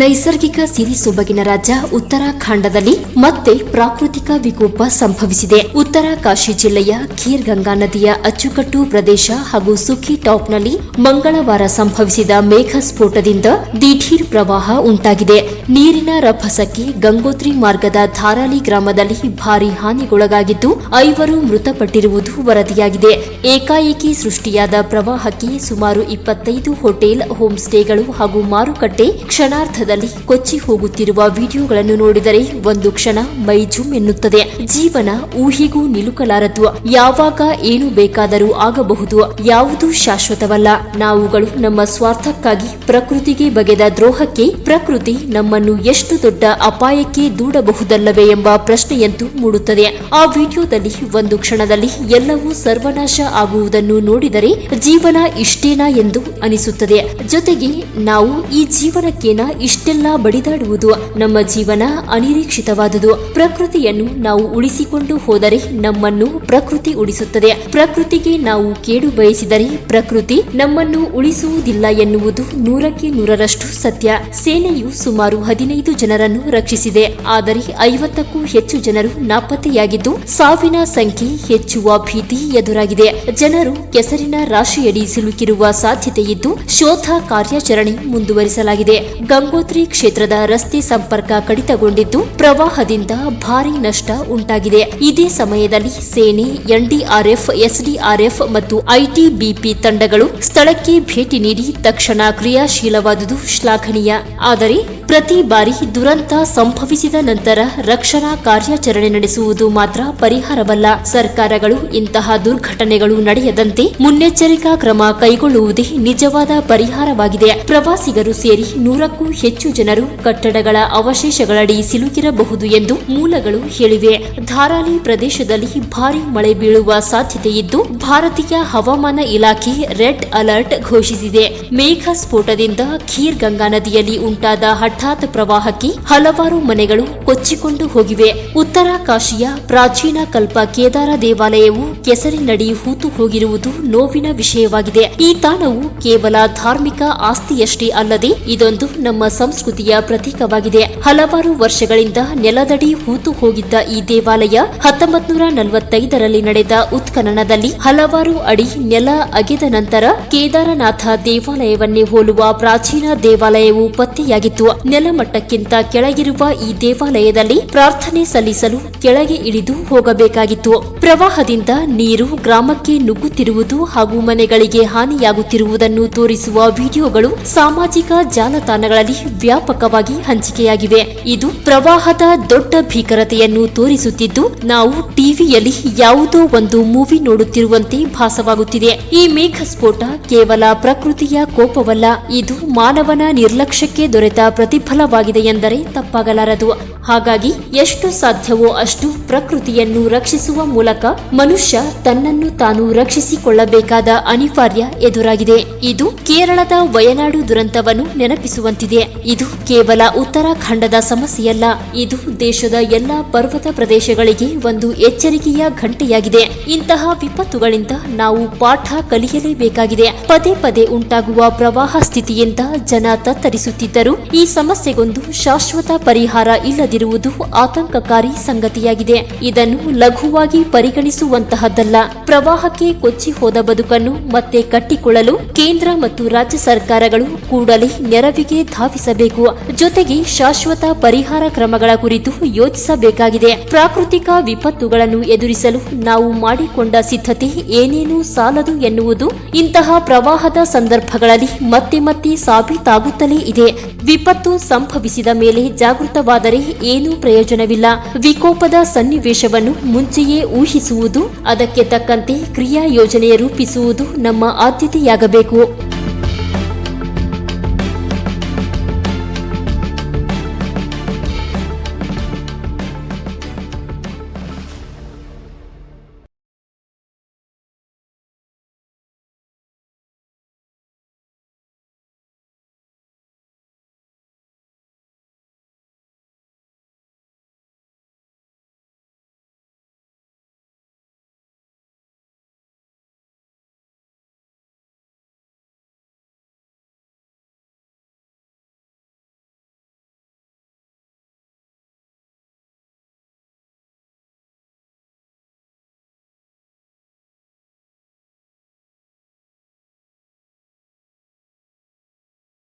ನೈಸರ್ಗಿಕ ಸಿರಿ ಸೊಬಗಿನ ರಾಜ್ಯ ಉತ್ತರಾಖಂಡದಲ್ಲಿ ಮತ್ತೆ ಪ್ರಾಕೃತಿಕ ವಿಕೋಪ ಸಂಭವಿಸಿದೆ. ಉತ್ತರ ಕಾಶಿ ಜಿಲ್ಲೆಯ ಖೀರ್ ಗಂಗಾ ನದಿಯ ಅಚ್ಚುಕಟ್ಟು ಪ್ರದೇಶ ಹಾಗೂ ಸುಖಿ ಟಾಪ್ನಲ್ಲಿ ಮಂಗಳವಾರ ಸಂಭವಿಸಿದ ಮೇಘ ಸ್ಫೋಟದಿಂದ ದಿಢೀರ್ ಪ್ರವಾಹ ಉಂಟಾಗಿದೆ. ನೀರಿನ ರಭಸಕ್ಕೆ ಗಂಗೋತ್ರಿ ಮಾರ್ಗದ ಧಾರಾಲಿ ಗ್ರಾಮದಲ್ಲಿ ಭಾರಿ ಹಾನಿಗೊಳಗಾಗಿದ್ದು ಐವರು ಮೃತಪಟ್ಟಿರುವುದು ವರದಿಯಾಗಿದೆ. ಏಕಾಏಕಿ ಸೃಷ್ಟಿಯಾದ ಪ್ರವಾಹಕ್ಕೆ ಸುಮಾರು ಇಪ್ಪತ್ತೈದು ಹೋಟೆಲ್ ಹೋಮ್ ಸ್ಟೇಗಳು ಹಾಗೂ ಮಾರುಕಟ್ಟೆ ಕ್ಷಣಾರ್ಧದಲ್ಲಿ ಕೊಚ್ಚಿ ಹೋಗುತ್ತಿರುವ ವಿಡಿಯೋಗಳನ್ನು ನೋಡಿದರೆ ಒಂದು ಕ್ಷಣ ಮೈ ಜುಮ್ ಎನ್ನುತ್ತದೆ. ಜೀವನ ಊಹಿಗೂ ನಿಲುಕಲಾರದು. ಯಾವಾಗ ಏನು ಬೇಕಾದರೂ ಆಗಬಹುದು. ಯಾವುದು ಶಾಶ್ವತವಲ್ಲ. ನಾವುಗಳು ನಮ್ಮ ಸ್ವಾರ್ಥಕ್ಕಾಗಿ ಪ್ರಕೃತಿಗೆ ಬಗೆದ ದ್ರೋಹಕ್ಕೆ, ಪ್ರಕೃತಿ ನಮ್ಮನ್ನು ಎಷ್ಟು ದೊಡ್ಡ ಅಪಾಯಕ್ಕೆ ದೂಡಬಹುದಲ್ಲವೇ ಎಂಬ ಪ್ರಶ್ನೆಯಂತೂ ಮೂಡುತ್ತದೆ. ಆ ವಿಡಿಯೋದಲ್ಲಿ ಒಂದು ಕ್ಷಣದಲ್ಲಿ ಎಲ್ಲವೂ ಸರ್ವನಾಶ ಆಗುವುದನ್ನು ನೋಡಿದರೆ ಜೀವನ ಇಷ್ಟೇನಾ ಎಂದು ಅನಿಸುತ್ತದೆ. ಜೊತೆಗೆ ನಾವು ಈ ಜೀವನಕ್ಕೇನ ಇಷ್ಟೆಲ್ಲ ಬಡಿದಾಡುವುದು? ನಮ್ಮ ಜೀವನ ಅನಿರೀಕ್ಷಿತವಾದುದು. ಪ್ರಕೃತಿಯನ್ನು ನಾವು ಉಳಿಸಿಕೊಂಡು ಹೋದರೆ ನಮ್ಮನ್ನು ಪ್ರಕೃತಿ ಉಳಿಸುತ್ತದೆ. ಪ್ರಕೃತಿಗೆ ನಾವು ಕೇಡು ಬಯಸಿದರೆ ಪ್ರಕೃತಿ ನಮ್ಮನ್ನು ಉಳಿಸುವುದಿಲ್ಲ ಎನ್ನುವುದು ನೂರಕ್ಕೆ ನೂರರಷ್ಟು ಸತ್ಯ. ಸೇನೆಯು ಸುಮಾರು ಹದಿನೈದು ಜನರನ್ನು ರಕ್ಷಿಸಿದೆ. ಆದರೆ ಐವತ್ತಕ್ಕೂ ಹೆಚ್ಚು ಜನರು ನಾಪತ್ತೆಯಾಗಿದ್ದು, ಸಾವಿನ ಸಂಖ್ಯೆ ಹೆಚ್ಚುವ ಭೀತಿ ಎದುರಾಗಿದೆ. ಜನರು ಕೆಸರಿನ ರಾಶಿಯಡಿ ಸಿಲುಕಿರುವ ಸಾಧ್ಯತೆ ಇದ್ದು ಶೋಧ ಕಾರ್ಯಾಚರಣೆ ಮುಂದುವರಿಸಲಾಗಿದೆ. ಗಂಗೋತ್ರಿ ಕ್ಷೇತ್ರದ ರಸ್ತೆ ಸಂಪರ್ಕ ಕಡಿತಗೊಂಡಿದ್ದು ಪ್ರವಾಹದಿಂದ ಭಾರಿ ನಷ್ಟ ಉಂಟಾಗಿದೆ. ಇದೇ ಸಮಯದಲ್ಲಿ ಸೇನೆ, ಎನ್ಡಿಆರ್ಎಫ್, ಎಸ್ಡಿಆರ್ಎಫ್ ಮತ್ತು ಐಟಿಬಿಪಿ ತಂಡಗಳು ಸ್ಥಳಕ್ಕೆ ಭೇಟಿ ನೀಡಿ ತಕ್ಷಣ ಕ್ರಿಯಾಶೀಲವಾದುದು ಶ್ಲಾಘನೀಯ. ಆದರೆ ಪ್ರತಿ ಬಾರಿ ದುರಂತ ಸಂಭವಿಸಿದ ನಂತರ ರಕ್ಷಣಾ ಕಾರ್ಯಾಚರಣೆ ನಡೆಸುವುದು ಮಾತ್ರ ಪರಿಹಾರವಲ್ಲ. ಸರ್ಕಾರಗಳು ಇಂತಹ ದುರ್ಘಟನೆಗಳು ನಡೆಯದಂತೆ ಮುನ್ನೆಚ್ಚರಿಕಾ ಕ್ರಮ ಕೈಗೊಳ್ಳುವುದೇ ನಿಜವಾದ ಪರಿಹಾರವಾಗಿದೆ. ಪ್ರವಾಸಿಗರು ಸೇರಿ ನೂರಕ್ಕೂ ಹೆಚ್ಚು ಜನರು ಕಟ್ಟಡಗಳ ಅವಶೇಷಗಳಡಿ ಸಿಲುಕಿರಬಹುದು ಎಂದು ಮೂಲಗಳು ಹೇಳಿವೆ. ಧಾರಾಲಿ ಪ್ರದೇಶದಲ್ಲಿ ಭಾರಿ ಮಳೆ ಬೀಳುವ ಸಾಧ್ಯತೆ ಇದ್ದು, ಭಾರತೀಯ ಹವಾಮಾನ ಇಲಾಖೆ ರೆಡ್ ಅಲರ್ಟ್ ಘೋಷಿಸಿದೆ. ಮೇಘ ಸ್ಫೋಟದಿಂದ ಖೀರ್ ಗಂಗಾ ನದಿಯಲ್ಲಿ ಉಂಟಾದ ಹಠಾತ್ ಪ್ರವಾಹಕ್ಕೆ ಹಲವಾರು ಮನೆಗಳು ಕೊಚ್ಚಿಕೊಂಡು ಹೋಗಿವೆ. ಉತ್ತರಾಕಾಶಿಯ ಪ್ರಾಚೀನ ಕಲ್ಪ ಕೇದಾರ ದೇವಾಲಯವು ಕೆಸರಿನಡಿ ಹೂತು ಹೋಗಿರುವುದು ನೋವಿನ ವಿಷಯವಾಗಿದೆ. ಈ ತಾಣವು ಕೇವಲ ಧಾರ್ಮಿಕ ಆಸ್ತಿಯಷ್ಟೇ ಅಲ್ಲದೆ ಇದೊಂದು ನಮ್ಮ ಸಂಸ್ಕೃತಿಯ ಪ್ರತೀಕವಾಗಿದೆ. ಹಲವಾರು ವರ್ಷಗಳಿಂದ ನೆಲದಡಿ ಹೂತು ಹೋಗಿದ್ದ ಈ ದೇವಾಲಯ ಹತ್ತೊಂಬತ್ ನೂರ ನಲವತ್ತೈದರಲ್ಲಿ ನಡೆದ ಉತ್ಖನನದಲ್ಲಿ ಹಲವಾರು ಅಡಿ ನೆಲ ಅಗೆದ ನಂತರ ಕೇದಾರನಾಥ ದೇವಾಲಯವನ್ನೇ ಹೋಲುವ ಪ್ರಾಚೀನ ದೇವಾಲಯವು ಪತ್ತೆಯಾಗಿತ್ತು. ನೆಲಮಟ್ಟಕ್ಕಿಂತ ಕೆಳಗಿರುವ ಈ ದೇವಾಲಯದಲ್ಲಿ ಪ್ರಾರ್ಥನೆ ಸಲ್ಲಿಸಲು ಕೆಳಗೆ ಇಳಿದು ಹೋಗಬೇಕಾಗಿತ್ತು. ಪ್ರವಾಹದಿಂದ ನೀರು ಗ್ರಾಮಕ್ಕೆ ನುಗ್ಗುತ್ತಿರುವುದು ಹಾಗೂ ಮನೆಗಳಿಗೆ ಹಾನಿಯಾಗುತ್ತಿರುವುದನ್ನು ತೋರಿಸುವ ವಿಡಿಯೋಗಳು ಸಾಮಾಜಿಕ ಜಾಲತಾಣಗಳಲ್ಲಿ ವ್ಯಾಪಕವಾಗಿ ಹಂಚಿಕೆಯಾಗಿವೆ. ಇದು ಪ್ರವಾಹದ ದೊಡ್ಡ ಭೀಕರತೆಯನ್ನು ತೋರಿಸುತ್ತಿದ್ದು, ನಾವು ಟಿವಿಯಲ್ಲಿ ಯಾವುದೋ ಒಂದು ಮೂವಿ ನೋಡುತ್ತಿರುವಂತೆ ಭಾಸವಾಗುತ್ತಿದೆ. ಈ ಮೇಘ ಸ್ಫೋಟ ಕೇವಲ ಪ್ರಕೃತಿಯ ಕೋಪವಲ್ಲ, ಇದು ಮಾನವನ ನಿರ್ಲಕ್ಷ್ಯಕ್ಕೆ ದೊರೆತ ಪ್ರತಿಫಲವಾಗಿದೆ ಎಂದರೆ ತಪ್ಪಾಗಲಾರದು. ಹಾಗಾಗಿ ಎಷ್ಟು ಸಾಧ್ಯವೋ ಅಷ್ಟು ಪ್ರಕೃತಿಯನ್ನು ರಕ್ಷಿಸುವ ಮೂಲಕ ಮನುಷ್ಯ ತನ್ನನ್ನು ತಾನು ರಕ್ಷಿಸಿಕೊಳ್ಳಬೇಕಾದ ಅನಿವಾರ್ಯ ಎದುರಾಗಿದೆ. ಇದು ಕೇರಳದ ವಯನಾಡು ದುರಂತವನ್ನು ನೆನಪಿಸುವಂತಿದೆ. ಇದು ಕೇವಲ ಉತ್ತರಾಖಂಡದ ಸಮಸ್ಯೆಯಲ್ಲ. ಇದು ದೇಶದ ಎಲ್ಲ ಪರ್ವತ ಪ್ರದೇಶಗಳಿಗೆ ಒಂದು ಎಚ್ಚರಿಕೆಯ ಘಂಟೆಯಾಗಿದೆ. ಇಂತಹ ವಿಪತ್ತುಗಳಿಂದ ನಾವು ಪಾಠ ಕಲಿಯಲೇಬೇಕಾಗಿದೆ. ಪದೇ ಪದೇ ಉಂಟಾಗುವ ಪ್ರವಾಹ ಸ್ಥಿತಿಯಿಂದ ಜನ ತತ್ತರಿಸುತ್ತಿದ್ದರೂ ಈ ಸಮಸ್ಯೆಗೊಂದು ಶಾಶ್ವತ ಪರಿಹಾರ ಇಲ್ಲದಿರುವುದು ಆತಂಕಕಾರಿ ಸಂಗತಿಯಾಗಿದೆ. ಇದನ್ನು ಲಘುವಾಗಿ ಪರಿಗಣಿಸುವಂತಹದ್ದಲ್ಲ. ಪ್ರವಾಹಕ್ಕೆ ಕೊಚ್ಚಿ ಹೋದ ಬದುಕನ್ನು ಮತ್ತೆ ಕಟ್ಟಿಕೊಳ್ಳಲು ಕೇಂದ್ರ ಮತ್ತು ರಾಜ್ಯ ಸರ್ಕಾರಗಳು ಕೂಡಲೇ ನೆರವಿಗೆ ಧಾವಿಸಬೇಕು. ಜೊತೆಗೆ ಶಾಶ್ವತ ಪರಿಹಾರ ಕ್ರಮಗಳ ಕುರಿತು ಯೋಚಿಸಬೇಕಾಗಿದೆ. ಪ್ರಾಕೃತಿಕ ವಿಪತ್ತುಗಳನ್ನು ಎದುರಿಸಲು ನಾವು ಮಾಡಿಕೊಂಡ ಸಿದ್ಧತೆ ಏನೇನೂ ಸಾಲದು ಎನ್ನುವುದು ಇಂತಹ ಪ್ರವಾಹದ ಸಂದರ್ಭಗಳಲ್ಲಿ ಮತ್ತೆ ಮತ್ತೆ ಸಾಬೀತಾಗುತ್ತಲೇ ಇದೆ. ವಿಪತ್ತು ಸಂಭವಿಸಿದ ಮೇಲೆ ಜಾಗೃತವಾದರೆ ಏನೂ ಪ್ರಯೋಜನವಿಲ್ಲ. ವಿಕೋಪದ ಸನ್ನಿವೇಶವನ್ನು ಮುಂಚೆಯೇ ಊಹಿಸುವುದು ಅದಕ್ಕೆ ತಕ್ಕಂತೆ ಕ್ರಿಯಾ ಯೋಜನೆ ರೂಪಿಸುವುದು ನಮ್ಮ ಆದ್ಯತೆಯಾಗಬೇಕು.